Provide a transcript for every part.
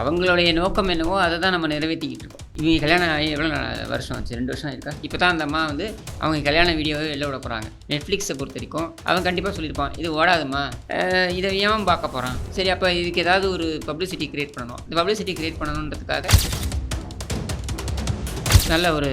அவங்களுடைய நோக்கம் என்னவோ அதை தான் நம்ம நிறைவேற்றிக்கிட்டு இருக்கோம். இவங்க கல்யாணம் ஆகி எவ்வளோ வருஷம் ஆச்சு? ரெண்டு வருஷம் இருக்கா இப்போ தான் அந்த அம்மா வந்து அவங்க கல்யாண வீடியோவை வெளில விட போகிறாங்க நெட்ஃப்ளிக்ஸை பொறுத்த வரைக்கும் அவன் கண்டிப்பாக சொல்லியிருப்பான் இது ஓடாதுமா இதை ஏன் பார்க்க போகிறான் சரி அப்போ இதுக்கு ஏதாவது ஒரு பப்ளிசிட்டி க்ரியேட் பண்ணணும். இந்த பப்ளிசிட்டி க்ரியேட் பண்ணணுன்றதுக்காக நல்ல ஒரு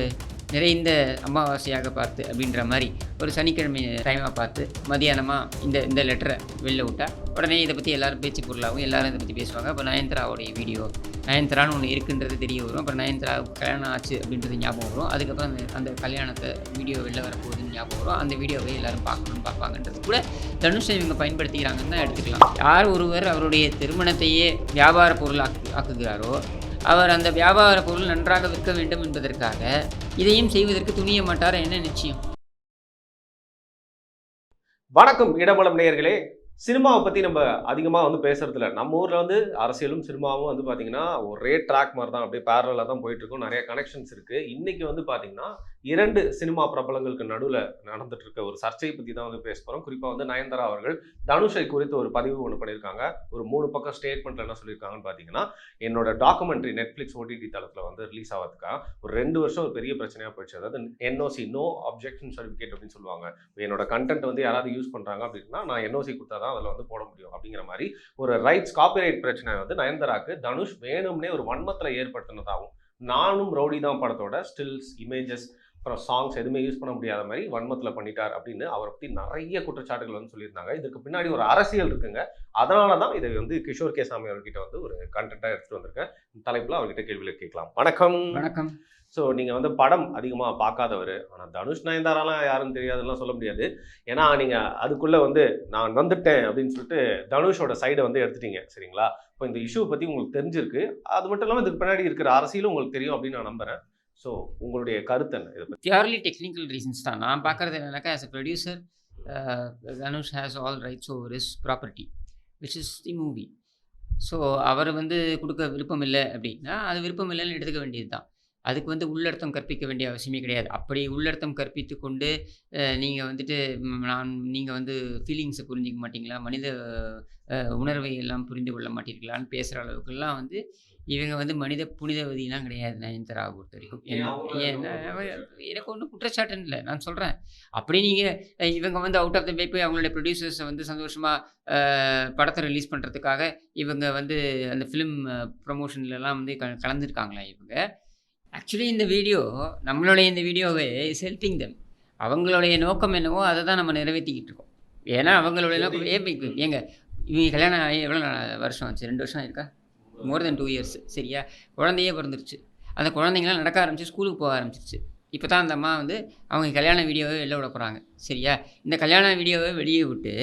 நிறைந்த அமாவாசையாக பார்த்து அப்படின்ற மாதிரி ஒரு சனிக்கிழமை டைமாக பார்த்து மதியானமாக இந்த இந்த லெட்டரை வெளில விட்டா உடனே இதை பற்றி எல்லாரும் பேச்சு பொருளாகவும் எல்லாரும் இதை பற்றி பேசுவாங்க. அப்போ நயன்தராவுடைய வீடியோ நயன்தரான்னு ஒன்று இருக்குன்றது தெரிய வரும். அப்புறம் நயன்தராவுக்கு கல்யாணம் ஆச்சு அப்படின்றது ஞாபகம் வரும். அதுக்கப்புறம் அந்த அந்த கல்யாணத்தை வீடியோ வெளில வரப்போகுதுன்னு ஞாபகம் வரும். அந்த வீடியோவை எல்லாரும் பார்க்கணும்னு பார்ப்பாங்கன்றது கூட தனுஷை இவங்க பயன்படுத்திக்கிறாங்கன்னு தான் எடுத்துக்கலாம். யார் ஒருவர் அவருடைய திருமணத்தையே வியாபார பொருளாக்கு ஆக்குகிறாரோ அவர் அந்த வியாபார பொருள் நன்றாக விற்க வேண்டும் என்பதற்காக இதையும் செய்வதற்கு துணிய மாட்டார் என்ன நிச்சயம்? வணக்கம் இடமலம் நேயர்களே. சினிமாவை பற்றி நம்ம அதிகமாக வந்து பேசுறது நம்ம ஊரில் வந்து அரசியலும் சினிமாவும் வந்து பார்த்திங்கன்னா ஒரே ட்ராக் மாதிரி தான் அப்படியே பேரலாக தான் போயிட்டுருக்கும் நிறைய கனெக்ஷன்ஸ் இருக்குது இன்றைக்கி வந்து பார்த்திங்கன்னா இரண்டு சினிமா பிரபலங்களுக்கு நடுவில் நடந்துட்டு இருக்க ஒரு சர்ச்சையை பற்றி தான் வந்து பேச போகிறோம் குறிப்பாக வந்து நயன்தாரா அவர்கள் தனுஷை குறித்து ஒரு பதிவு ஒன்று பண்ணியிருக்காங்க. ஒரு மூணு பக்கம் ஸ்டேட்மெண்ட்டில் என்ன சொல்லியிருக்காங்கன்னு பார்த்தீங்கன்னா என்னோட டாக்குமெண்ட்ரி நெட்ஃப்ளிக்ஸ் ஓடிடி தளத்தில் வந்து ரிலீஸ் ஆகிறதுக்காக ஒரு ரெண்டு வருஷம் ஒரு பெரிய பிரச்சனையாக போயிடுச்சு. அதாவது என்ஓசி நோ அப்ஜெக்ஷன் சர்டிஃபிகேட் அப்படின்னு சொல்லுவாங்க. என்னோட கண்டென்ட் வந்து யாராவது யூஸ் பண்ணுறாங்க அப்படின்னா நான் என்ஓசி கொடுத்தா தான் அதில் வந்து போட முடியும் அப்படிங்கிற மாதிரி ஒரு ரைட்ஸ் காப்பிரைட் பிரச்சனை வந்து நயன்தாராக்கு தனுஷ் வேணும்னே ஒரு வன்மத்தில் ஏற்படுத்தினதாகும் நானும் ரவுடி தான் படத்தோட ஸ்டில்ஸ் இமேஜஸ் அப்புறம் சாங்ஸ் எதுவுமே யூஸ் பண்ண முடியாத மாதிரி வன்மத்தில் பண்ணிட்டார் அப்படின்னு அவரை பற்றி நிறைய குற்றச்சாட்டுகள் வந்து சொல்லியிருந்தாங்க. இதுக்கு பின்னாடி ஒரு அரசியல் இருக்குங்க. அதனால தான் இதை வந்து கிஷோர் கே சாமி அவர்கிட்ட வந்து ஒரு கண்டென்ட்டாக எடுத்துகிட்டு வந்திருக்கேன். தலைப்பில் அவர்கிட்ட கேள்வியில் கேட்கலாம். வணக்கம். வணக்கம். ஸோ நீங்கள் வந்து படம் அதிகமாக பார்க்காதவர் ஆனால் தனுஷ் நயன்தாராலாம் யாருன்னு தெரியாதுலாம் சொல்ல முடியாது. ஏன்னா நீங்கள் அதுக்குள்ளே வந்து நான் வந்துட்டேன் அப்படின்னு சொல்லிட்டு தனுஷோட சைடை வந்து எடுத்துட்டீங்க. சரிங்களா? இப்போ இந்த இஷ்யூ பற்றி உங்களுக்கு தெரிஞ்சிருக்கு. அது மட்டும் இல்லாமல் இதுக்கு பின்னாடி இருக்கிற அரசியலும் உங்களுக்கு தெரியும் அப்படின்னு நான் நம்புகிறேன் ஸோ உங்களுடைய கருத்து என்ன? இதை பியூர்லி டெக்னிக்கல் ரீசன்ஸ் தான். நான் பார்க்குறது என்னன்னாக்கா as a producer Dhanush has all rights over is property which is the movie so அவர் வந்து கொடுக்க விருப்பம் இல்லை அப்படின்னா அது விருப்பம் இல்லைன்னு எடுத்துக்க வேண்டியது தான். அதுக்கு வந்து உள்ளர்த்தம் கற்பிக்க வேண்டிய அவசியமே கிடையாது. அப்படி உள்ளர்த்தம் கற்பித்து கொண்டு நீங்கள் வந்துட்டு நான் நீங்கள் வந்து ஃபீலிங்ஸை புரிஞ்சிக்க மாட்டீங்களா? மனித உணர்வை எல்லாம் புரிந்து கொள்ள மாட்டீர்களான்னு பேசுகிற அளவுக்குலாம் வந்து இவங்க வந்து மனித புனிதவதிலாம் கிடையாது நயன்தாரா பொறுத்த வரைக்கும் எனக்கு ஒன்றும் குற்றச்சாட்டுன்னு இல்லை நான் சொல்கிறேன் அப்படி நீங்கள் இவங்க வந்து அவுட் ஆஃப் த வே போய் அவங்களுடைய ப்ரொடியூசர்ஸை வந்து சந்தோஷமாக படத்தை ரிலீஸ் பண்ணுறதுக்காக இவங்க வந்து அந்த ஃபிலிம் ப்ரமோஷன்லலாம் வந்து க கலந்துருக்காங்களா இவங்க? ஆக்சுவலி இந்த வீடியோ நம்மளுடைய இந்த வீடியோவே இஸ் ஹெல்பிங் தெம் அவங்களுடைய நோக்கம் என்னவோ அதை தான் நம்ம நிறைவேற்றிக்கிட்டு இருக்கோம். ஏன்னா அவங்களுடைய நோக்கம் ஏங்க இவங்க கல்யாணம் ஆகி எவ்வளோ வருஷம் ஆச்சு? ரெண்டு வருஷம் இருக்கா மோர் தென் டூ இயர்ஸ் சரியா? குழந்தையே பிறந்துருச்சு. அந்த குழந்தைங்களாம் நடக்க ஆரம்பிச்சு ஸ்கூலுக்கு போக ஆரம்பிச்சிருச்சு. இப்போ தான் அந்த அம்மா வந்து அவங்க கல்யாண வீடியோவை வெளில விட போகிறாங்க சரியா? இந்த கல்யாண வீடியோவை வெளியே விட்டு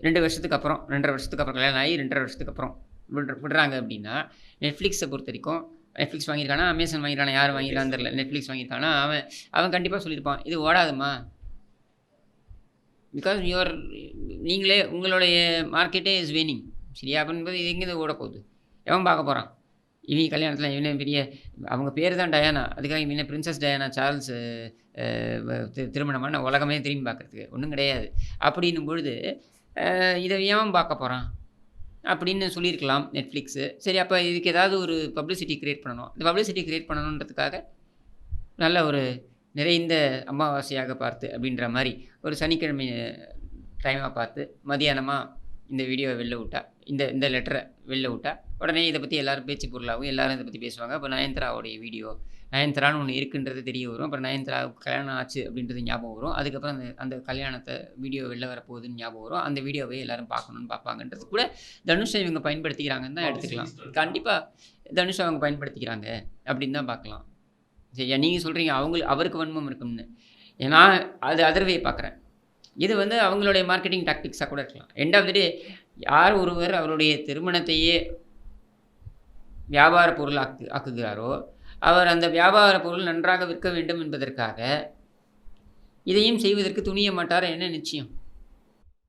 ரெண்டு வருஷத்துக்கு அப்புறம் ரெண்டரை வருஷத்துக்கு அப்புறம் கல்யாணம் ஆகி ரெண்டரை வருஷத்துக்கு அப்புறம் விடுற விடுறாங்க அப்படின்னா நெட்ஃப்ளிக்ஸை பொறுத்த வரைக்கும் நெட்ஃப்ளிக்ஸ் வாங்கியிருக்கானா அமேசான் வாங்கியிருக்கானா யார் வாங்கியிருக்கான்னு தெரில நெட்ஃப்ளிக்ஸ் வாங்கியிருக்கானா அவன் அவன் கண்டிப்பாக சொல்லியிருப்பான் இது ஓடாதுமா? பிகாஸ் யுவர் நீங்களே உங்களுடைய மார்க்கெட்டே இஸ் வேனிங் சரியா அப்படின்போது இது எங்கே ஓட போகுது? எவன் பார்க்க போகிறான் இவன் கல்யாணத்தில் இவனே பெரிய அவங்க பேர் தான் டயானா. அதுக்காக இவனே பிரின்சஸ் டயானா சார்ல்ஸ் அஹ், வ- திருமணமான உலகமே திரும்பி பார்க்குறதுக்கு. ஒன்றும் கிடையாது. அப்படின்னும் பொழுது இதை ஏன் பார்க்க போகிறான் அப்படின்னு சொல்லியிருக்கலாம் நெட்ஃப்ளிக்ஸு சரி அப்போ இதுக்கு ஏதாவது ஒரு பப்ளிசிட்டி க்ரியேட் பண்ணணும். இந்த பப்ளிசிட்டி க்ரியேட் பண்ணணுன்றதுக்காக நல்ல ஒரு நிறைந்த அமாவாசையாக பார்த்து அப்படின்ற மாதிரி ஒரு சனிக்கிழமை டைமாக பார்த்து மதியானமாக இந்த வீடியோவை வெளில விட்டா இந்த இந்த லெட்டரை வெளில விட்டா உடனே இதை பற்றி எல்லோரும் பேச்சு பொருளாகவும் எல்லோரும் இதை பற்றி பேசுவாங்க. அப்போ நயன்தராவுடைய வீடியோ நயன்தரான்னு ஒன்று இருக்குன்றது தெரிய வரும். அப்புறம் நயன்தராவுக்கு கல்யாணம் ஆச்சு அப்படின்றது ஞாபகம் வரும். அதுக்கப்புறம் அந்த அந்த கல்யாணத்தை வீடியோ வெளில வரப்போகுதுன்னு ஞாபகம் வரும். அந்த வீடியோவை எல்லாரும் பார்க்கணுன்னு பார்ப்பாங்கன்றது கூட தனுஷை இவங்க பயன்படுத்திக்கிறாங்கன்னு தான் எடுத்துக்கலாம். கண்டிப்பாக தனுஷை அவங்க பயன்படுத்திக்கிறாங்க அப்படின்னு தான் பார்க்கலாம். சரியா? நீங்கள் சொல்கிறீங்க அவங்களுக்கு அவருக்கு வன்மம் இருக்கும்னு. ஏன்னா அது அதர்வே பார்க்குறேன். இது வந்து அவங்களுடைய மார்க்கெட்டிங் டாக்டிக்ஸாக கூட இருக்கலாம். எண்ட் ஆஃப் த டே யார் ஒருவர் அவருடைய திருமணத்தையே வியாபார பொருள் ஆக்கு ஆக்குகிறாரோ அவர் அந்த வியாபார பொருள் நன்றாக விற்க வேண்டும் என்பதற்காக இதையும் செய்வதற்கு துணிய மாட்டார் என்ன நிச்சயம்?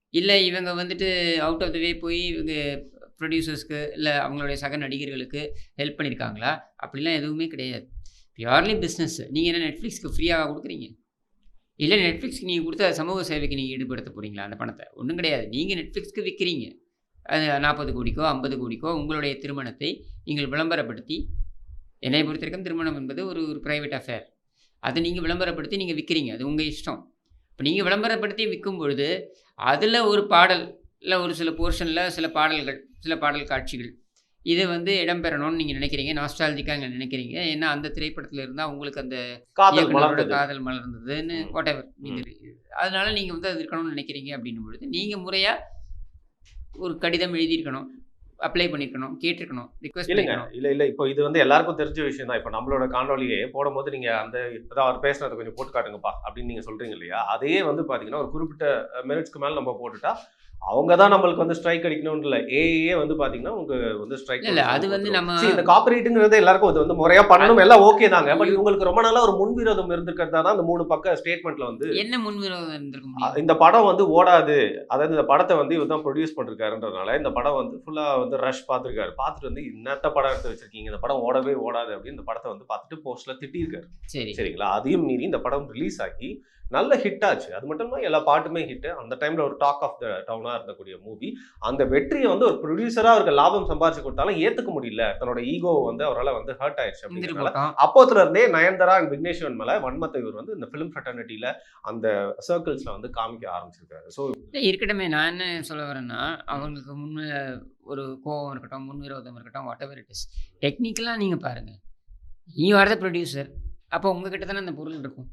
இல்லை இவங்க வந்துட்டு அவுட் ஆஃப் த வே போய் இவங்க ப்ரொடியூசர்ஸ்க்கு இல்லை அவங்களுடைய சக நடிகர்களுக்கு ஹெல்ப் பண்ணியிருக்காங்களா அப்படிலாம் எதுவுமே கிடையாது. பியூர்லி பிஸ்னஸ் நீங்கள் என்ன நெட்ஃப்ளிக்ஸ்க்கு ஃப்ரீயாக கொடுக்குறீங்க? இல்லை நெட்ஃப்ளிக்ஸ்க்கு நீங்கள் கொடுத்த சமூக சேவைக்கு நீங்கள் ஈடுபடுத்த போகிறீங்களா அந்த பணத்தை? ஒன்றும் கிடையாது. நீங்கள் நெட்ஃப்ளிக்ஸ்க்கு விற்கிறீங்க அது நாற்பது கோடிக்கோ ஐம்பது கோடிக்கோ உங்களுடைய திருமணத்தை நீங்கள் விளம்பரப்படுத்தி என்னை பொறுத்தவரைக்கும் திருமணம் என்பது ஒரு ஒரு ப்ரைவேட் அஃபேர் அதை நீங்கள் விளம்பரப்படுத்தி நீங்கள் விற்கிறீங்க அது உங்கள் இஷ்டம். இப்போ நீங்கள் விளம்பரப்படுத்தி விற்கும் பொழுது அதில் ஒரு பாடல் இல்லை ஒரு சில போர்ஷனில் சில பாடல்கள் சில பாடல் காட்சிகள் இது வந்து இடம்பெறணும்னு நீங்கள் நினைக்கிறீங்க? நாஸ்டாலஜிக்காக நினைக்கிறீங்க? ஏன்னா அந்த திரைப்படத்தில் இருந்தால் உங்களுக்கு அந்த காதல் மலர்ந்ததுன்னு. வாட் எவர் அதனால நீங்கள் வந்து அது இருக்கணும்னு நினைக்கிறீங்க அப்படின்னும் பொழுது நீங்கள் முறையாக ஒரு கடிதம் எழுதியிருக்கணும் அப்ளை பண்ணியிருக்கணும் கேட்டிருக்கணும் ரிக்வெஸ்ட் இல்லைங்க. பண்ணிருக்கணும் இல்ல இல்ல. இப்போ இது வந்து எல்லாருக்கும் தெரிஞ்ச விஷயம் தான். இப்போ நம்மளோட காணொலியே போடும்போது நீங்க அந்த அதான் அவர் பேசுனதை கொஞ்சம் போட்டு காட்டுங்கப்பா அப்படின்னு நீங்க சொல்றீங்க இல்லையா? அதையே வந்து பாத்தீங்கன்னா ஒரு குறிப்பிட்ட மினிட்ஸ்க்கு மேல நம்ம போட்டுட்டா அவங்க தான் நம்மளுக்கு வந்து ஸ்ட்ரைக் அடிக்கணும்னு இல்லை ஏஏ வந்து பாத்தீங்கன்னா உங்க வந்து ஸ்ட்ரைக் இல்ல, அது வந்து நம்ம- இந்த காப்பரேட்டுங்கிறது எல்லாருக்கும் இது வந்து முறையா பண்ணணும் எல்லாம் ஓகே தாங்க. பட் உங்களுக்கு ரொம்ப நாளா ஒரு முன்விரோதம் இருந்திருக்கிறதா தான் அந்த மூணு பக்க ஸ்டேட்மெண்ட்ல வந்து என்ன முன்விரோதம் இருந்திருக்க அ- முடியும்? இந்த படம் வந்து ஓடாது. அதாவது இந்த படத்தை வந்து இவர் தான் ப்ரொடியூஸ் பண்ணிருக்காருன்றதுனால இந்த படம் வந்து ஃபுல்லா வந்து ரஷ் பார்த்துருக்காரு பார்த்துட்டு வந்து இன்னத்த படம் எடுத்து வச்சிருக்கீங்க. இந்த படம் ஓடவே ஓடாது அப்படின்னு இந்த படத்தை வந்து பார்த்துட்டு போஸ்ட்ல திட்டியிருக்காரு. சரி. சரிங்களா? அதையும் மீறி இந்த படம் ரிலீஸ் ஆகி நல்ல ஹிட் ஆச்சு அது மட்டும் இல்லாம எல்லா பாட்டுமே ஹிட் அந்த டைம்ல ஒரு டாக் ஆஃப் த டவுனா இருந்தக்கூடிய மூவி அந்த வெற்றியை வந்து ஒரு ப்ரொடியூசரா அவருக்கு லாபம் சம்பாரிச்சு கொடுத்தாலும் ஏத்துக்க முடியல. தன்னோட ஈகோ வந்து அவரால் வந்து ஹர்ட் ஆயிடுச்சு போட்டோம் அப்போத்துல இருந்தே நயன்தாரா அண்ட் விக்னேஸ்வரன் மேல வன்மத்தை இவர் வந்து இந்த ஃபிலிம் ஃபெட்டர்னிட்டியில அந்த சர்க்கிள்ஸ்ல வந்து காமிக்க ஆரம்பிச்சிருக்காரு. ஸோ இருக்கட்டுமே. நான் என்ன சொல்ல வரேன்னா அவங்களுக்கு முன் ஒரு கோவம் இருக்கட்டும் முன்விரோதம் இருக்கட்டும் வாட் எவர் இட் இஸ் டெக்னிக்கலாக நீங்கள் பாருங்கள் நீ வரத ப்ரொடியூசர் அப்போ உங்ககிட்ட தானே அந்த பொருள் இருக்கும்.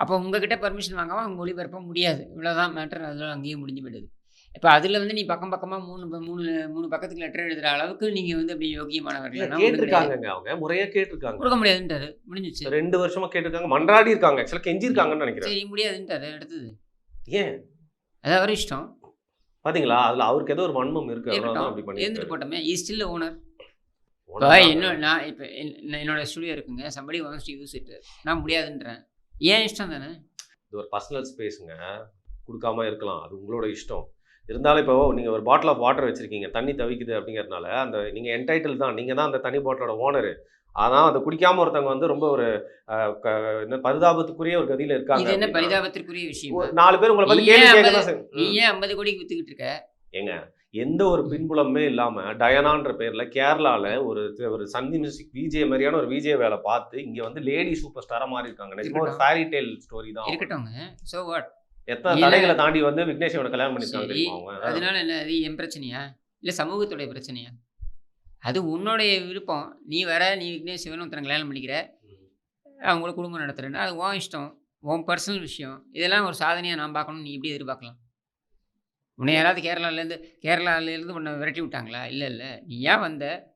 அப்போ உங்ககிட்ட பர்மிஷன் வாங்காம அவங்க ஒளிபரப்ப முடியாது. இவ்வளோதான் மேட்டர் அதில் அங்கேயே முடிஞ்சு போயிடுது. இப்போ அதில் வந்து நீ பக்கம் பக்கமாக மூணு மூணு மூணு பக்கத்துக்கு லெட்டர் எழுதுகிற அளவுக்கு நீங்கள் வந்து அப்படி யோகியமானவர்கள். கேட்டிருக்காங்கங்க அவங்க. முறையா கேட்டிருக்காங்க. கொடுக்க முடியாதுன்ட்டாரு. முடிஞ்சிச்சு. ரெண்டு வருஷமா கேட்டிருக்காங்க. மன்றாடி இருக்காங்க. ஆக்சுவலா கெஞ்சிருக்காங்கன்னு நினைக்கிறேன். சரி முடியாதுன்ட்டாரு. அடுத்தது. ஏன்? அது அவர் இஷ்டம். பாத்தீங்களா? அதுல அவருக்கு ஏதோ ஒரு வன்மம் இருக்கு. அப்படி இருந்துட்டு போட்டோமே. இஸ் ஸ்டில் ஓனர் இப்போ. என்ன நான் இப்போ என்னோட ஸ்டுடியோ இருக்குங்க. சம்படி டு யூஸ் இட் நான் முடியாதுன்றேன். ஏன் இஷ்டம் தானே? இது ஒரு பர்சனல் ஸ்பேஸுங்க கொடுக்காம இருக்கலாம். அது உங்களோட இஷ்டம். இருந்தாலும் இப்போ நீங்க ஒரு பாட்டில் ஆஃப் வாட்டர் வச்சிருக்கீங்க. தண்ணி தவிக்குது அப்படிங்கறதுனால அந்த நீங்க என்டைட்டில் தான். நீங்க தான் அந்த தண்ணி பாட்டிலோட ஓனர் ஆனா அதை குடிக்காம ஒருத்தவங்க வந்து ரொம்ப ஒரு என்ன பரிதாபத்துக்குரிய ஒரு கதியில இருக்காங்க என்ன பரிதாபத்திற்குரிய விஷயம்? நாலு பேர் உங்களை நீ கேள்வி கேட்க தான். ஏன் ஐம்பது கோடிக்கு வித்துக்கிட்டு இருக்க? ஏங்க. எந்த ஒரு பின்புலமே இல்லாம டயனான்ற பேர்ல கேரளால ஒரு ஒரு சந்தி மியூசிக் விஜே மாதிரியான ஒரு விஜே வேலை பார்த்து இங்க வந்து லேடி சூப்பர் ஸ்டாரா மாறி இருக்காங்க. நிஜமா ஒரு இருக்கட்டும். ஃபேரி டேல் ஸ்டோரி தான். இருக்கட்டும்ங்க. ஸோ வாட் எத்தனை. தடைகளை தாண்டி வந்து விக்னேஸ்வரனை கல்யாணம் பண்ணிருக்காங்க அதனால என்ன அது என் பிரச்சனையா? இல்லை சமூகத்துடைய பிரச்சனையா? அது உன்னுடைய விருப்பம். நீ வர நீ விக்னேஷ் சிவன் ஒருத்தனை கல்யாணம் பண்ணிக்கிற. அவங்கள குடும்பம் நடத்துறேன்னா. அது உன் இஷ்டம். உன் பர்சனல் விஷயம். இதெல்லாம் ஒரு சாதனையாக நான் பார்க்கணும் நீ எப்படி எதிர்பார்க்கலாம்? உன்னை யாராவது கேரளாலேருந்து கேரளாலேருந்து உன்னை விரட்டி விட்டாங்களா? இல்லை இல்லை. நீ ஏன் வந்த?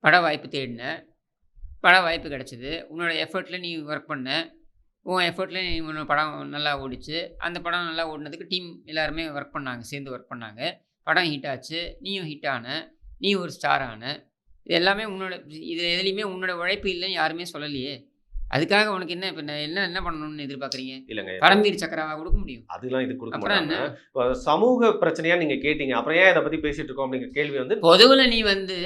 பட வாய்ப்பு தேடின. பட வாய்ப்பு கிடச்சிது. உன்னோட எஃபர்ட்டில் நீ ஒர்க் பண்ண. உன் எஃபர்ட்டில் நீ உன்னோட படம் நல்லா ஓடிச்சு. அந்த படம் நல்லா ஓடினதுக்கு டீம் எல்லாருமே ஒர்க் பண்ணாங்க சேர்ந்து ஒர்க் பண்ணாங்க. படம் ஹிட் ஆச்சு. நீயும் ஹிட் ஆன. நீ ஒரு ஸ்டார் ஆன. இது எல்லாமே உன்னோட இது எதுலேயுமே உன்னோட உழைப்பு இல்லைன்னு யாருமே சொல்லலையே. அதுக்காக உனக்கு என்ன இப்போ என்ன என்ன பண்ணணும்னு எதிர்பார்க்குறீங்க? இல்லங்க. பரம்பீர் சக்கராவா கொடுக்க முடியும். அதெல்லாம் இது கொடுக்க மாட்டாங்க. சமூக பிரச்சனையா நீங்க கேட்டீங்க. அப்புறம் ஏன் இதை பத்தி பேசிட்டு இருக்கோம் அப்படிங்கிற கேள்வி வந்து பொதுவில் நீ வந்து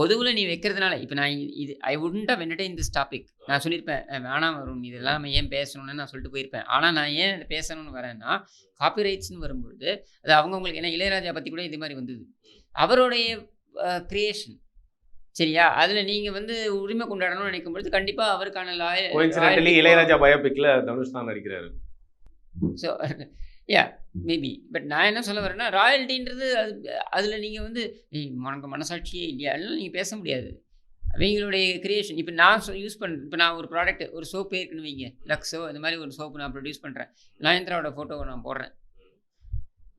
பொதுவில் நீ வைக்கிறதுனால இப்போ நான் இது I wouldn't have entertained this topic நான் சொல்லியிருப்பேன் வேணாம் வரும் இதெல்லாம் நம்ம ஏன் பேசணும்னு நான் சொல்லிட்டு போயிருப்பேன். ஆனால் நான் ஏன் இதை பேசணும்னு வரேன்னா காப்பிரைட்ஸ்னு வரும்பொழுது அது அவங்கவுங்களுக்கு ஏன்னா இளையராஜா பற்றி கூட இது மாதிரி வந்தது. அவருடைய கிரியேஷன் சரியா? அதில் நீங்கள் வந்து உரிமை கொண்டாடணும்னு நினைக்கும் பொழுது கண்டிப்பாக அவருக்கான கோயின்சிடென்டலி லாய இளையராஜா பயோபிக்ல தனுஷ் தான் நடிக்கிறாரு. ஸோ யா மேபி பட் நான் என்ன சொல்ல வரேன்னா ராயல்ட்டின்றது அது அதில் நீங்கள் வந்து உனக்கு மனசாட்சியே இல்லையா? நீங்கள் பேச முடியாது. அவங்களுடைய கிரியேஷன் இப்போ நான் யூஸ் பண்ண இப்போ நான் ஒரு ப்ராடக்ட் ஒரு சோப்பே இருக்குன்னு வைங்க. லக்ஸோ இந்த மாதிரி ஒரு சோப்பு நான் ப்ரொடியூஸ் பண்ணுறேன் நயன்தராவோட ஃபோட்டோவை நான் போடுறேன்.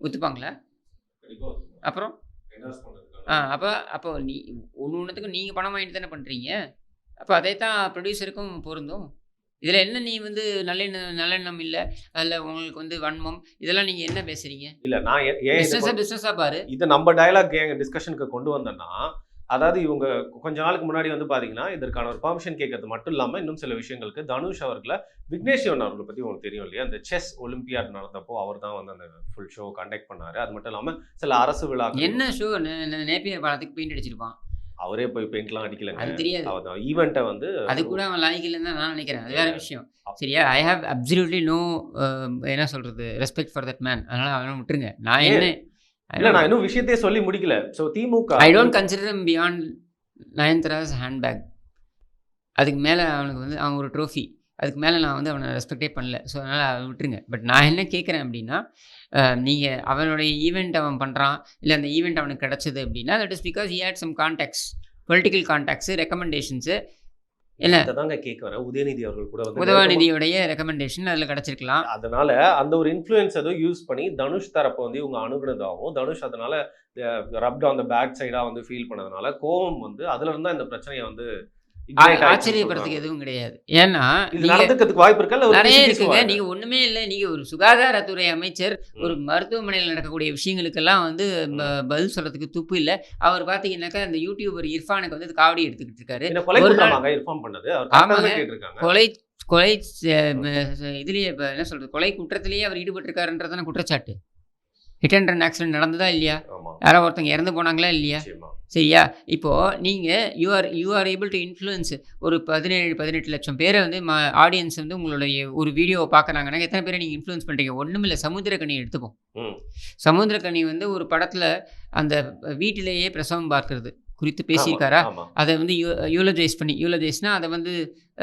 ஒத்துப்பாங்களா? அப்புறம்? அப்போ அப்போ நீ ஒன்று ஒன்றுத்துக்கும் நீங்கள் பணம் வாங்கிட்டு தானே பண்ணுறீங்க அப்போ அதே தான் ப்ரொடியூசருக்கும் பொருந்தும். இதில் என்ன நீ வந்து நல்லெண்ணம் நல்லெண்ணம் இல்லை அதில் உங்களுக்கு வந்து வன்மம் இதெல்லாம் நீங்கள் என்ன பேசுகிறீங்க இல்ல நான் பிஸ்னஸாக பிஸ்னஸாக பாரு. இதை நம்ம டயலாக் எங்க டிஸ்கஷனுக்கு கொண்டு வந்தோம்னா அதாவது இவங்க கொஞ்ச நாளுக்கு முன்னாடி வந்து பாத்தீங்கன்னா இதற்கான ஒரு பர்மிஷன் கேட்கறது மட்டும் இல்லாம இன்னும் சில விஷயங்களுக்கு தனுஷ் அவர்களை விக்னேஸ்வரன் அவர்களை பத்தி உங்களுக்கு தெரியும் இல்லையா? அந்த செஸ் ஒலிம்பியாட் நடந்தப்போ அவர் தான் வந்து அந்த ஃபுல் ஷோ கண்டக்ட் பண்ணாரு. அது மட்டும் இல்லாம சில அரசு விழா என்ன ஷோ நேப்பியர் பாலத்துக்கு பெயிண்ட் அடிச்சிருப்பான். அவரே போய் பெயிண்ட்லாம் அது அடிக்கலங்க. தெரியாது. அவர் ஈவெண்ட்டை வந்து அது கூட அவன் லாய்க்கில்லைன்னு தான் நான் நினைக்கிறேன். அது வேற விஷயம். சரியா? ஐ ஹாவ் அப்சல்யூட்லி நோ என்ன சொல்கிறது ரெஸ்பெக்ட் ஃபார் தட் மேன் அதனால் அவனை விட்டுருங்க. நான் என்ன இல்ல நான் இன்னும் விஷயத்தையே சொல்லி முடிக்கல. So DMK I don't consider beyond Nayanthara's handbag அதுக்கு மேலே அவனுக்கு வந்து அவன் ஒரு ட்ரோஃபி அதுக்கு மேலே நான் வந்து அவனை ரெஸ்பெக்டே பண்ணல. ஸோ அதனால் அதை விட்டுருங்க. பட் நான் என்ன கேட்குறேன் அப்படின்னா நீங்கள் அவனுடைய ஈவெண்ட் அவன் பண்ணுறான் இல்லை அந்த ஈவெண்ட் அவனுக்கு கிடச்சிது அப்படின்னா that is because he had some contacts political contacts recommendations என்ன தாங்க கேட்க வரேன். உதயநிதி அவர்கள் கூட வந்து உதவாநிதியுடைய ரெக்கமெண்டேஷன் அதில் கிடச்சிருக்கலாம். அதனால அந்த ஒரு இன்ஃப்ளூயன்ஸ் ஏதோ யூஸ் பண்ணி தனுஷ் தரப்ப வந்து இவங்க அணுகுனதாகவும் தனுஷ் அதனால ரப்ட் ஆன் த பேக் சைடா வந்து ஃபீல் பண்ணதுனால கோவம் வந்து அதுல இருந்தா இந்த பிரச்சனையை வந்து ஆச்சரியப்படுறதுக்கு. எதுவும் கிடையாது. ஏன்னா நடந்துக்கிறதுக்கு வாய்ப்பு இருக்கா? நிறைய இருக்குங்க. நீங்க ஒண்ணுமே இல்லை. நீங்க ஒரு சுகாதாரத்துறை அமைச்சர் ஒரு மருத்துவமனையில் நடக்கக்கூடிய விஷயங்களுக்கெல்லாம் வந்து பதில் சொல்றதுக்கு துப்பு இல்லை. அவர் பார்த்தீங்கன்னாக்கா அந்த யூடியூபர் இர்ஃபானுக்கு வந்து காவடி எடுத்துக்கிட்டு இருக்காரு. கொலை கொலை இதுலயே என்ன சொல்றது? கொலை குற்றத்திலேயே அவர் ஈடுபட்டிருக்காருன்றதான குற்றச்சாட்டு. ஹிட் அண்ட் ரன் ஆக்சிடென்ட் நடந்ததா இல்லையா? யாரோ ஒருத்தங்க இறந்து போனாங்களா இல்லையா? சரியா? இப்போ நீங்க you are you are able to influence ஒரு பதினேழு பதினெட்டு லட்சம் பேரை வந்து ஆடியன்ஸ் வந்து உங்களுடைய ஒரு வீடியோவை பார்க்குறாங்கன்னா எத்தனை பேரை நீங்கள் இன்ஃப்ளூயன்ஸ் பண்ணுறீங்க ஒன்றுமில்ல சமுத்திரக்கனி எடுத்துப்போம். ம். சமுத்திரக்கனி வந்து ஒரு படத்தில் அந்த வீட்டிலேயே பிரசவம் பார்க்கறது. குறித்து பேசியிருக்காரா? அதை வந்து யூலஜைஸ் பண்ணி யூலஜைஸ்னா அதை வந்து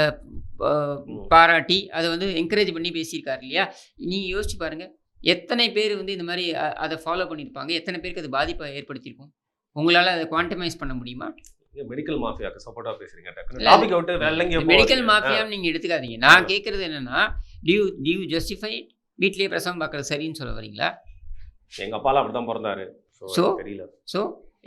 ம். பாராட்டி அதை வந்து என்கரேஜ் பண்ணி பேசியிருக்காரு இல்லையா? நீங்கள் யோசிச்சு பாருங்க. எத்தனை பேர் வந்து இந்த மாதிரி அதை ஃபாலோ பண்ணியிருப்பாங்க? எத்தனை பேருக்கு அது பாதிப்பை ஏற்படுத்தியிருக்கும்? உங்களால் அதை குவான்டிமைஸ் பண்ண முடியுமா? மெடிக்கல் மாஃபியாக்கு சப்போர்ட்டா பேசுறீங்க. டாபிக் விட்டு வேற எங்கேயோ மெடிக்கல். மாஃபியான்னு நீங்கள் எடுத்துக்காதீங்க. நான் கேட்குறது என்னன்னா டியூ டியூ ஜஸ்டிஃபை வீட்லயே பிரசவம் பார்க்குறது சரின்னு சொல்ல வரீங்களா? எங்க அப்பாலாம் அப்படிதான் பிறந்தாரு. So, So? எனக்கு தெரியல. ஸோ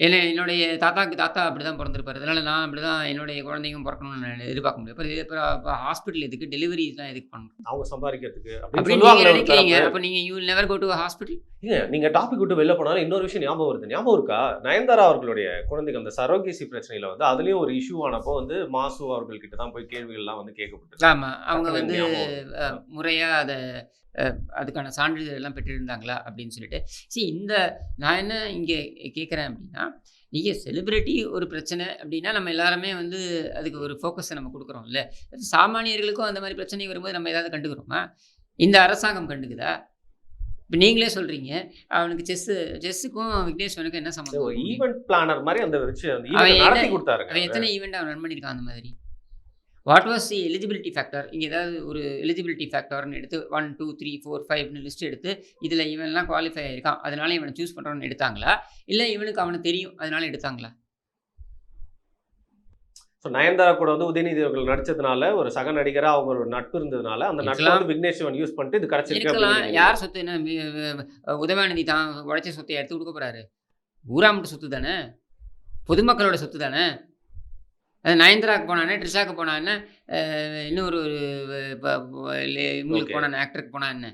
என்ன என்னுடைய தாத்தாக்கு தாத்தா அப்படி தான் பிறந்திருப்பாரு. அதனால நான் அப்படி தான் என்னுடைய குழந்தைங்க பிறக்கணும்னு நான் எதிர்பார்க்க முடியும் அப்புறம் அப்புறம் ஹாஸ்பிட்டல் எதுக்கு டெலிவரிஸ்லாம் எதுக்கு பண்ணணும். அவங்க சம்பாதிக்கிறதுக்கு அப்படி அப்படின்னு நீங்கள் நினைக்கிறீங்க. அப்போ நீங்கள் you never go to hospital ஏங்க நீங்க டாபிக் விட்டு வெளில போனாலும் இன்னொரு விஷயம் ஞாபகம் வருது. ஞாபகம் இருக்கா? நயன்தாரா அவர்களுடைய குழந்தைக்கு அந்த சரோகேசி பிரச்சனையில வந்து அதுலயும் ஒரு இஷ்யூ ஆனப்போ வந்து மாசு அவர்கள் கிட்ட தான் போய் கேள்விகள்லாம் வந்து கேட்கப்பட்டது. ஆமாம் அவங்க வந்து. முறையாக அதை அதுக்கான சான்றிதழ் எல்லாம் பெற்றிருந்தாங்களா அப்படின்னு சொல்லிட்டு. see இந்த நான் என்ன இங்கே கேட்குறேன் அப்படின்னா நீங்கள் செலிபிரிட்டி ஒரு பிரச்சனை அப்படின்னா நம்ம எல்லாருமே வந்து அதுக்கு ஒரு ஃபோக்கஸை நம்ம கொடுக்குறோம்ல. சாமானியர்களுக்கும் அந்த மாதிரி பிரச்சனை வரும்போது நம்ம ஏதாவது கண்டுக்கிறோமா? இந்த அரசாங்கம் கண்டுக்குதா? இப்போ நீங்களே சொல்கிறீங்க அவனுக்கு செஸ்ஸு செஸ்ஸுக்கும் விக்னேஸ்வனுக்கும் என்ன இருக்கு? ஈவென்ட் பிளானர் மாதிரி அந்த வச்சு ஈவெண்ட் அவன் எத்தனை ஈவெண்ட் அவன் ரன் பண்ணியிருக்கான் அந்த மாதிரி? What was the eligibility factor இங்கே ஏதாவது ஒரு எலிஜிபிலிட்டி ஃபேக்டர்னு எடுத்து ஒன் டூ த்ரீ ஃபோர் ஃபைவ்னு லிஸ்ட் எடுத்து இதில் இவன்லாம் குவாலிஃபை ஆயிருக்கான். அதனால இவனை சூஸ் பண்ணுறோன்னு எடுத்தாங்களா? இல்லை இவனுக்கு அவனை தெரியும் அதனால எடுத்தாங்களா? ஸோ நயன்தாரா கூட வந்து உதயநிதி அவர்கள் நடிச்சதுனால ஒரு சக நடிகரா அவங்க ஒரு நட்பு இருந்ததுனால அந்த நட்பை. வந்து விக்னேஸ்வரன் யூஸ் பண்ணிட்டு இது கிடைச்சிருக்கு இருக்கலாம். அப்படின்னு யார் சொத்து? என்ன உதயநிதி தான் உழைச்ச சொத்தை எடுத்து கொடுக்க போறாரு? ஊராமட்டு சொத்து தானே? பொதுமக்களோட சொத்து தானே? நயன்தாராக்கு போனானே ட்ரிஷாக்கு போனானே அஹ், இன்னொரு ஒரு இவங்களுக்கு. போனானே ஆக்டருக்கு போனா என்ன?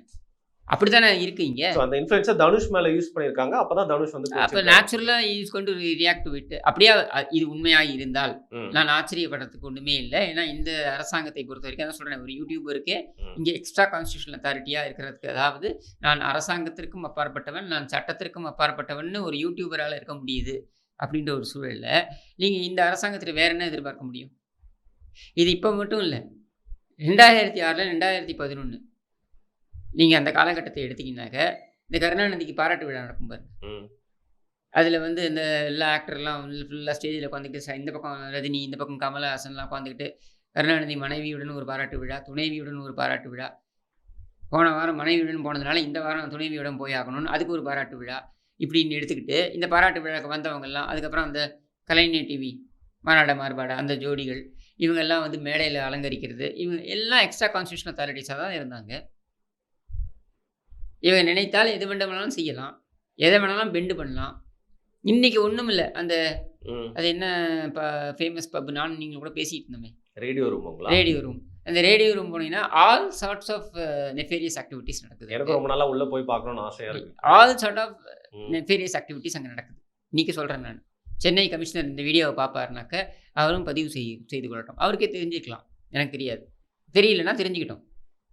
அப்படி தானே இருக்கு இங்கே. So, அந்த இன்ஃபுளுன்ஸை தனுஷ் மேல யூஸ் பண்ணிருக்காங்க அப்பதான் தனுஷ் வந்து அப்போ. நேச்சுரலாக யூஸ் கொண்டு ரியாக்ட் விட்டு அப்படியே இது உண்மையாக இருந்தால். நான் ஆச்சரியப்படுறதுக்கு ஒன்றுமே இல்லை. ஏன்னா இந்த அரசாங்கத்தை பொறுத்த வரைக்கும் அதான் சொல்கிறேன் ஒரு யூடியூபருக்கு. இங்கே எக்ஸ்ட்ரா கான்ஸ்டியூஷனல் அத்தாரிட்டியாக இருக்கிறதுக்கு அதாவது நான் அரசாங்கத்திற்கும் அப்பாற்பட்டவன் நான் சட்டத்திற்கும் அப்பாற்பட்டவன்னு ஒரு யூடியூபரால் இருக்க முடியுது. அப்படின்ற ஒரு சூழலில் நீங்கள் இந்த அரசாங்கத்தில் வேற என்ன எதிர்பார்க்க முடியும்? இது இப்போ மட்டும் இல்லை. ரெண்டாயிரத்தி ஆறில் ரெண்டாயிரத்தி பதினொன்று நீங்கள் அந்த காலகட்டத்தை எடுத்தீங்கன்னாக்க இந்த கருணாநிதிக்கு பாராட்டு விழா நடக்கும் பாருங்க. அதில் வந்து இந்த எல்லா ஆக்டர்லாம் வந்து ஃபுல்லாக ஸ்டேஜில் உட்காந்துக்கிட்டு இந்த பக்கம் ரஜினி இந்த பக்கம் கமலஹாசன்லாம் உட்காந்துக்கிட்டு கருணாநிதி மனைவியுடன் ஒரு பாராட்டு விழா துணைவியுடன் ஒரு பாராட்டு விழா. போன வாரம் மனைவியுடன் போனதுனால இந்த வாரம் துணைவியுடன் போய் ஆகணும்னு அதுக்கு ஒரு பாராட்டு விழா. இப்படின்னு எடுத்துக்கிட்டு இந்த பாராட்டு விழாக்கு வந்தவங்கெல்லாம் அதுக்கப்புறம் அந்த கலைஞர் டிவி மாநாட மாறுபாடா அந்த ஜோடிகள் இவங்கெல்லாம் வந்து மேடையில் அலங்கரிக்கிறது இவங்க எல்லாம் எக்ஸ்ட்ரா கான்ஸ்டியூஷன் அத்தாரிட்டிஸாக தான் இருந்தாங்க. இவங்க நினைத்தால் எது வேண்டுமானாலும் செய்யலாம். எதை வேணாலும் பெண்டு பண்ணலாம். இன்னைக்கு ஒன்றும் இல்லை. அந்த. அது என்ன இப்போ ஃபேமஸ் பப் நான் நீங்கள் கூட பேசிட்டு இருந்தோமே. ரேடியோ ரூமுங்களா ரேடியோ ரூம் அந்த ரேடியோ ரூம் போனீங்கன்னா all sorts of nefarious activities எனக்கு நடக்குது. ரொம்ப நாளா உள்ள போய் பார்க்கணும்னு ஆசையா இருக்கு. All sort of. Nefarious activities அங்கே நடக்குது. இன்னைக்கு சொல்கிறேன் நான். சென்னை கமிஷனர் இந்த வீடியோவை பார்ப்பாருனாக்க அவரும் பதிவு செய் செய்து கொள்ளட்டும். அவருக்கே தெரிஞ்சுக்கலாம். எனக்கு தெரியாது. தெரியலன்னா தெரிஞ்சுக்கிட்டோம்.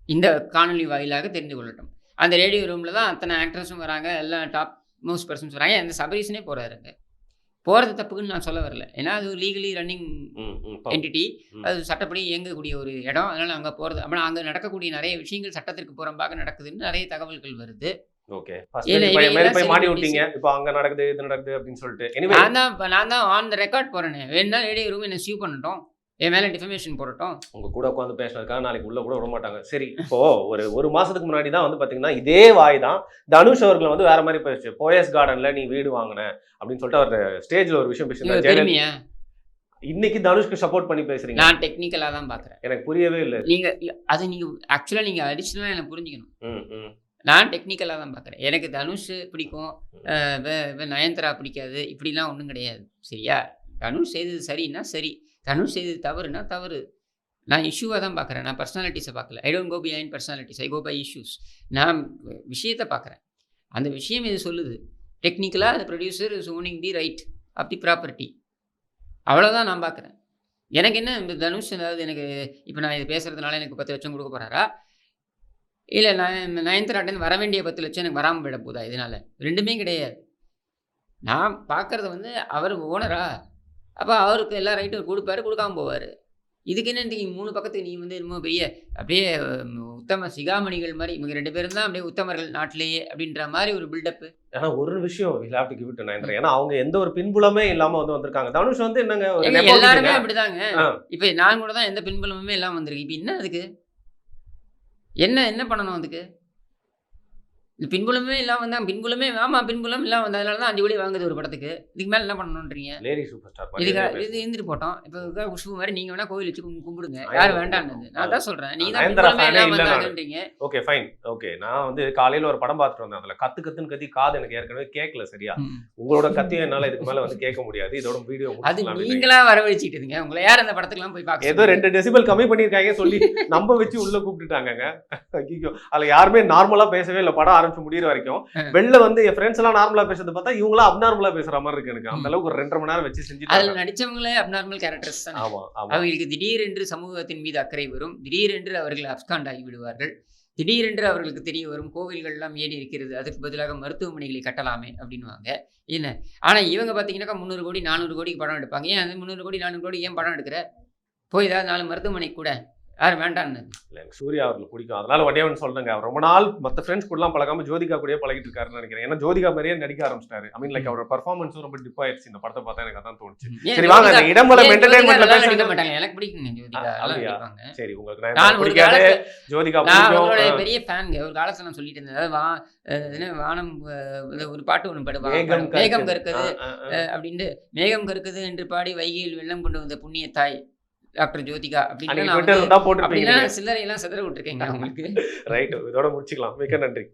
இந்த காணொளி வாயிலாக தெரிந்து கொள்ளட்டும். அந்த ரேடியோ ரூமில் தான் அத்தனை ஆக்ட்ரஸும் வராங்க. எல்லாம் டாப் மோஸ்ட் பர்சன்ஸ் வராங்க. அந்த சபரீஷனே போகிறாருங்க போகிறது தப்புக்குன்னு நான் சொல்ல வரல. ஏன்னா அது லீகலி ரன்னிங் என்டிட்டி. அது சட்டப்படி இயங்கக்கூடிய ஒரு இடம். அதனால் அங்கே போகிறது ஆனால் அங்கே நடக்கக்கூடிய நிறைய விஷயங்கள் சட்டத்திற்கு புறம்பாக நடக்குதுன்னு நிறைய தகவல்கள் வருது. ஓகே போய் மாட்டி. விட்டீங்க. இப்போ அங்க நடக்குது இது நடக்குது அப்படின்னு சொல்லிட்டு. நான் தான் இப்ப நான் தான் ஆன் த ரெக்கார்ட் போறேனே. வேணா லேடி ரூம் என்ன சியூ பண்ணட்டும். என் மேல டிஃபமேஷன் போடட்டும். உங்க கூட உட்காந்து பேசினதுக்காக நாளைக்கு உள்ள கூட விட மாட்டாங்க சரி இப்போ ஒரு ஒரு மாசத்துக்கு முன்னாடி தான் வந்து பாத்தீங்கன்னா இதே வாய் தான் தனுஷ் அவர்களை வந்து வேற மாதிரி பேசுச்சு. போயஸ் கார்டன்ல நீ வீடு வாங்கின அப்படின்னு சொல்லிட்டு அவர் ஸ்டேஜ்ல ஒரு விஷயம் பெருமையா? இன்னைக்கு தனுஷ்க்கு சப்போர்ட் பண்ணி பேசுறீங்க. நான் டெக்னிக்கலா தான் பாக்குறேன். எனக்கு புரியவே இல்லை. நீங்க அது நீங்க ஆக்சுவலா நீங்க அடிஷனலா எனக்கு புரிஞ்சுக்கணும். நான் டெக்னிக்கலாக தான் பார்க்குறேன். எனக்கு தனுஷ் பிடிக்கும். நயன்தரா வே- பிடிக்காது. இப்படிலாம் ஒன்றும் கிடையாது. சரியா? தனுஷ் செய்தது சரின்னா சரி. தனுஷ் செய்தது தவறுனா தவறு. நான் இஷ்யூவாக தான் பார்க்குறேன். நான் பர்சனாலிட்டிஸை பார்க்கல. I don't go behind personalities I go by issues நான் விஷயத்தை பார்க்குறேன். அந்த விஷயம் இது சொல்லுது? டெக்னிக்கலாக அந்த producer is owning the right of the property அவ்வளோதான் நான் பார்க்குறேன். எனக்கு என்ன இந்த தனுஷ் அதாவது எனக்கு இப்போ நான் இது பேசுகிறதுனால எனக்கு பத்து லட்சம் கொடுக்க போகிறாரா இல்லை நான் நயன்தாராட்டேருந்து வர வேண்டிய பத்து லட்சம் எனக்கு வராமல் போயிட போதா இதனால? ரெண்டுமே கிடையாது. நான் பார்க்குறது வந்து அவர் ஓனரா அப்போ அவருக்கு எல்லா ரைட்டும் கொடுப்பாரு கொடுக்காம போவார். இதுக்கு என்ன மூணு பக்கத்துக்கு நீ வந்து என்னமோ பெரிய அப்படியே உத்தம சிகாமணிகள் மாதிரி இவங்க ரெண்டு பேரும் தான் அப்படியே உத்தமர்கள் நாட்டிலேயே அப்படின்ற மாதிரி ஒரு பில்டப்பு ஆனா ஒரு விஷயம் will have to give it Nayanthara. ஏன்னா அவங்க எந்த ஒரு பின்புலமே இல்லாம வந்து வந்திருக்காங்க. தனுஷ் வந்து என்னங்க எல்லாருமே ங்க. அப்படிதாங்க. இப்போ நான் கூட தான் எந்த பின்புலமுமே எல்லாம் வந்திருக்கு இப்போ என்ன அதுக்கு? என்ன என்ன பண்ணணும் அதுக்கு? பின்புலமே இல்லாம வந்தா பின்புலமே ஆமா பின்புலம் இல்லாம வந்ததுனால தான் அஞ்சு கோடி வாங்குது ஒரு படத்துக்கு. இதுக்கு மேல என்ன பண்ணணுன்றீங்க? லேடி சூப்பர் ஸ்டார் இதுக்கு இது இருந்துட்டு போட்டோம். இப்போ குஷ்பு மாதிரி நீங்க வேணா கோவில் வச்சு கும்- கும்பிடுங்க. யார். வேண்டாம்னு நான் தான் சொல்றேன். நீங்க தான் பின்புலமே fan-ஏ இல்லாம இல்ல நானு. வந்தாங்கன்றீங்க. ஓகே ஃபைன் ஓகே நான் வந்து காலையில ஒரு படம் பார்த்துட்டு வந்தேன். அதுல கத்து கத்துன்னு கத்தி காது எனக்கு ஏற்கனவே கேட்கல சரியா. உங்களோட கத்தியும் என்னால இதுக்கு மேல வந்து கேட்க முடியாது. இதோட வீடியோ அது நீங்களா வரவழைச்சிட்டுதுங்க உங்களை யார் அந்த படத்துக்குலாம் போய் பார்க்க ஏதோ ரெண்டு டெசிபல் கம்மி பண்ணிருக்காங்க சொல்லி நம்ப வச்சு உள்ள கூப்பிட்டுட்டாங்க ஐயோ அதுல யாருமே நார்மலா பேசவே இல்லை. படம் ஆரம்பிச்சு முடியிற வரைக்கும். வெளில வந்து என் ஃப்ரெண்ட்ஸ் எல்லாம் நார்மலா பேசுறது பார்த்தா இவங்களா அப்நார்மலா பேசுற மாதிரி இருக்கு எனக்கு. அந்த. அளவுக்கு ஒரு ரெண்டரை மணி நேரம் வச்சு அதுல செஞ்சுட்டாங்க நடிச்சவங்களே அப்நார்மல் கேரக்டர்ஸ் தான். ஆமா அவர்களுக்கு திடீரென்று சமூகத்தின் மீது அக்கறை வரும். திடீரென்று அவர்கள் அப்ஸ்காண்ட் ஆகி விடுவார்கள். திடீரென்று அவர்களுக்கு தெரிய வரும் கோவில்கள்லாம் ஏறி இருக்கிறது. அதுக்கு பதிலாக மருத்துவமனைகளை கட்டலாமே அப்படின்னுவாங்க. என்ன? ஆனால் இவங்க பார்த்தீங்கன்னாக்கா முந்நூறு கோடி நானூறு கோடிக்கு படம் எடுப்பாங்க. ஏன் அது முந்நூறு கோடி நானூறு கோடி ஏன் படம் எடுக்கிற? போய் ஏதாவது நாலு மருத்துவமனை கூட. யாரும் வேண்டான்னு? இல்ல, எனக்கு சூர்யா அவர்களுக்கு பிடிக்கும். அதனால சொல்றேங்க அவர் ரொம்ப நாள் மத்த ஃப்ரெண்ட்ஸ் கூடலாம் பழகாம ஜோதிகா கூடயே பழகிட்டு இருக்காருன்னு நினைக்கிறேன். ஏன்னா ஜோதிகா மாதிரியே நடிக்க ஆரம்பிச்சிட்டாரு. ஐ மீன் லைக் அவரோட பர்ஃபார்மன்ஸும் ரொம்ப டிப் ஆயிடுச்சு இந்த படத்தை பார்த்தா எனக்கு அதான் தோணுச்சு. சரி வாங்க இந்த இடம்பலம் என்டர்டைன்மெண்ட்ல நடிக்க மாட்டாங்க எனக்கு பிடிக்குங்க ஜோதிகா. சரி உங்களுக்கு நான் பிடிக்காது ஜோதிகா பிடிக்கும். பெரிய ஃபேனுங்க ஒரு காலத்துல நான் சொல்லிட்டு இருந்தேன். வா வானம் ஒரு பாட்டு ஒன்று பாடு. மேகம். கற்கது. அப்படின்ட்டு மேகம் கற்குது என்று பாடி வைகையில் வெள்ளம் கொண்டு வந்த புண்ணிய தாய். டாக்டர் ஜோதிகா அப்படின்னு சில்லறையெல்லாம் சிதற விட்டுருக்கேங்க உங்களுக்கு ரைட் இதோட முடிச்சுக்கலாம். மிக்க நன்றி.